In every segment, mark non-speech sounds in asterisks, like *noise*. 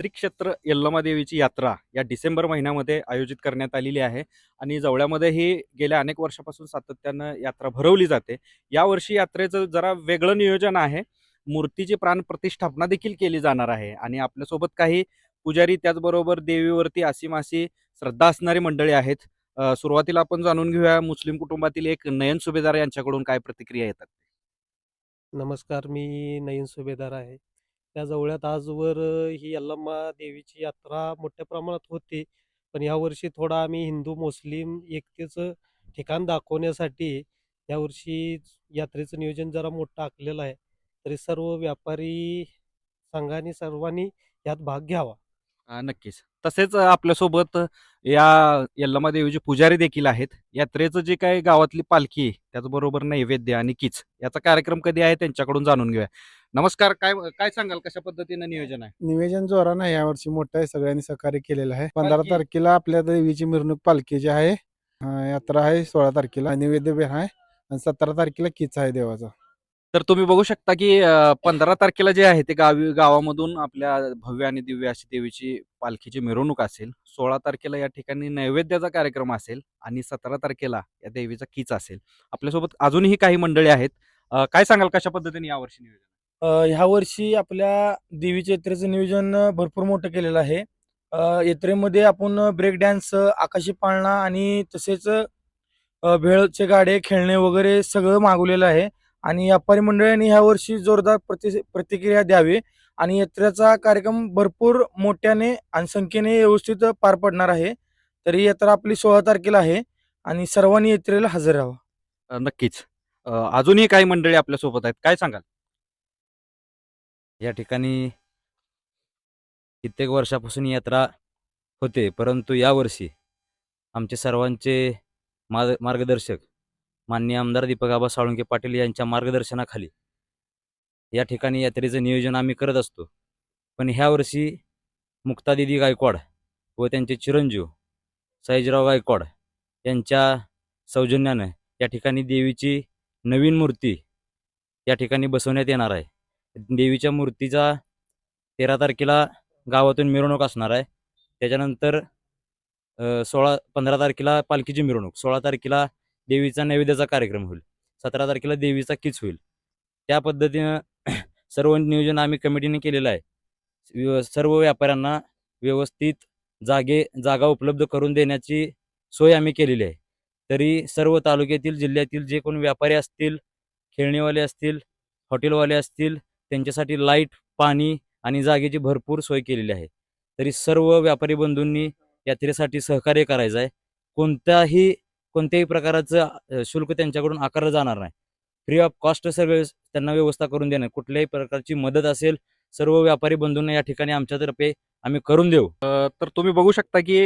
श्रीक्षेत्र यल्लमादेवीची देवीची यात्रा या डिसेंबर महिन्यामध्ये आयोजित करण्यात आलेली आहे. आणि जवळ्यामध्ये ही गेल्या अनेक वर्षापासून सातत्यानं यात्रा भरवली जाते. यावर्षी यात्रेचं जरा वेगळं नियोजन आहे. मूर्तीची प्राण प्रतिष्ठापना देखील केली जाणार आहे. आणि आपल्यासोबत काही पुजारी त्याचबरोबर देवीवरती असीमासी श्रद्धा असणारी मंडळी आहेत. सुरुवातीला आपण जाणून घेऊया मुस्लिम कुटुंबातील एक नयन सुभेदार यांच्याकडून काय प्रतिक्रिया येतात? नमस्कार मी नयन सुभेदार आहे. त्या जवळ्यात आजवर ही यल्लम्मा देवीची यात्रा मोठ्या प्रमाणात होते. पण यावर्षी थोडा आम्ही हिंदू मुस्लिम एकतेचं ठिकाण दाखवण्यासाठी यावर्षी यात्रेचं नियोजन जरा मोठं आखलेलं आहे. तरी सर्व व्यापारी संघाने सर्वांनी यात भाग घ्यावा. नक्कीच. तसेच अ, आपल्यासोबत या यल्लमा देवीचे पुजारी देखील आहेत. यात्रेचं जे काही गावातली पालखी आहे, त्याचबरोबर नैवेद्य आणि कीच याचा कार्यक्रम कधी आहे त्यांच्याकडून जाणून घेऊया. नमस्कार काय काय सांगाल? कशा पद्धतीनं नियोजन आहे? नियोजन जोरानं आहे. यावर्षी मोठं आहे. सगळ्यांनी सहकार्य केलेलं आहे. पंधरा पालखी? तारखेला आपल्या देवीची मिरवणूक पालखीची आहे अं, यात्रा आहे सोळा तारखेला. नैवेद्य बी आहे आणि सतरा तारखेला किच आहे देवाचा. तर तुम्ही बघू शकता की पंधरा तारखेला जे आहे ते गावी गावामधून आपल्या भव्य आणि दिव्य अशी देवीची पालखीची मिरवणूक असेल. सोळा तारखेला या ठिकाणी नैवेद्याचा कार्यक्रम असेल आणि सतरा तारखेला या देवीचा कीच असेल. आपल्यासोबत अजूनही काही मंडळी आहेत. काय सांगाल कशा पद्धतीने यावर्षी नियोजन? ह्या वर्षी आपल्या देवीच्या यात्रेचं नियोजन भरपूर मोठं केलेलं आहे. यात्रेमध्ये आपण ब्रेक डान्स आकाशी पाळणा आणि तसेच भेळचे गाडे खेळणे वगैरे सगळं मागवलेलं आहे. आणि व्यापारी मंडळांनी ह्या वर्षी जोरदार प्रति प्रतिक्रिया द्यावी आणि यात्रेचा कार्यक्रम भरपूर मोठ्याने आणि संख्येने व्यवस्थित पार पडणार आहे. तर ही यात्रा आपली सोळा तारखेला आहे आणि सर्वांनी यात्रेला हजर राहावं. अ, नक्कीच. अजूनही काही मंडळी आपल्यासोबत आहेत. काय सांगाल? या ठिकाणी कित्येक वर्षापासून यात्रा होते परंतु यावर्षी आमचे सर्वांचे मार्ग मार्गदर्शक माननीय आमदार दीपक आबा साळुंके पाटील यांच्या मार्गदर्शनाखाली. या ठिकाणी यात्रेचं नियोजन आम्ही करत असतो. पण ह्या वर्षी मुक्तादिदी गायकवाड व त्यांचे चिरंजीव साईजराव गायकवाड यांच्या सौजन्यानं या ठिकाणी देवीची नवीन मूर्ती या ठिकाणी बसवण्यात येणार आहे. देवीच्या मूर्तीचा तेरा तारखेला गावातून मिरवणूक असणार आहे. त्याच्यानंतर सोळा पंधरा तारखेला पालखीची मिरवणूक सोळा तारखेला देवीचा नैवेद्याचा कार्यक्रम होईल. सतरा तारखेला देवीचा किच होईल. त्या पद्धतीनं *clears throat* सर्व नियोजन आम्ही कमिटीने केलेलं आहे. सर्व व्यापाऱ्यांना व्यवस्थित जागे जागा उपलब्ध करून देण्याची सोय आम्ही केलेली आहे. तरी सर्व तालुक्यातील जिल्ह्यातील जे कोण व्यापारी असतील खेळणीवाले असतील हॉटेलवाले असतील त्यांच्यासाठी लाइट पाणी आणि जागेची भरपूर सोय केलेली आहे. तरी सर्व व्यापारी बंधूंनी यात्रेसाठी सहकार्य करायचं आहे. कोणत्याही कोणत्याही प्रकाराचं शुल्क त्यांच्याकडून आकारलं जाणार नाही. फ्री ऑफ कॉस्ट सर्व त्यांना व्यवस्था करून देणं. कुठल्याही प्रकारची मदत असेल सर्व व्यापारी बंधूंना या ठिकाणी आमच्यातर्फे आम्ही करून देऊ. तर तुम्ही बघू शकता की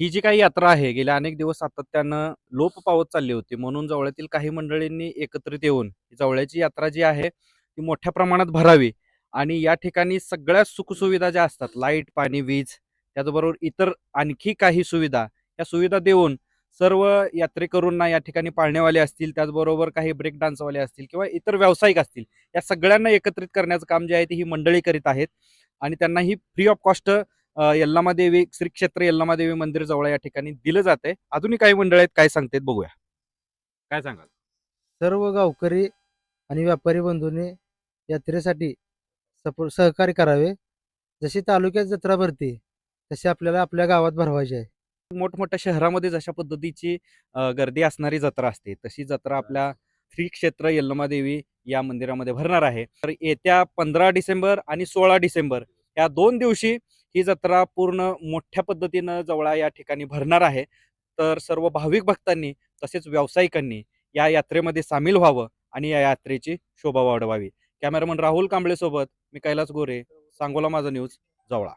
ही जी काही यात्रा आहे गेल्या अनेक दिवस सातत्यानं लोप पावत चालली होती. म्हणून जवळ्यातील काही मंडळींनी एकत्रित येऊन जवळची यात्रा जी आहे ती मोठ्या प्रमाणात भरावी. आणि या ठिकाणी सगळ्या सुखसुविधा ज्या असतात लाइट पाणी वीज त्याचबरोबर इतर आणखी काही सुविधा या सुविधा देऊन सर्व यात्रेकरूंना या ठिकाणी पाळणेवाले असतील त्याचबरोबर काही ब्रेक डान्सवाले असतील किंवा इतर व्यावसायिक असतील या सगळ्यांना एकत्रित करण्याचं काम जे आहे ते ही मंडळी करीत आहेत. आणि त्यांना ही free of cost Yallamadevi Shri क्षेत्र यल्लामादेवी मंदिर जवळ या ठिकाणी दिलं जाते अजूनही काही मंडळ आहेत काय सांगतात बघूया. काय सांगाल? सर्व गावकरी आणि व्यापारी बंधूंनी यात्रेसाठी सपोर्ट सहकार्य करावे. जशी तालुक्यात जत्रा भरते तशी आपल्याला आपल्या गावात भरवायची आहे. मोठमोठ्या शहरामध्ये जशा पद्धतीची गर्दी असणारी जत्रा असते. तशी जत्रा आपल्या श्री क्षेत्र यल्लमा देवी या मंदिरामध्ये भरणार आहे. तर येत्या पंधरा डिसेंबर आणि सोळा डिसेंबर या दोन दिवशी ही जत्रा पूर्ण मोठ्या पद्धतीनं जवळा या ठिकाणी भरणार आहे. तर सर्व भाविक भक्तांनी तसेच व्यावसायिकांनी या यात्रेमध्ये सामील व्हावं आणि या यात्रेची शोभा वाढवावी. कॅमेरामन राहुल कांबळे सोबत मी कैलास गोरे सांगोला माझा न्यूज जवळा.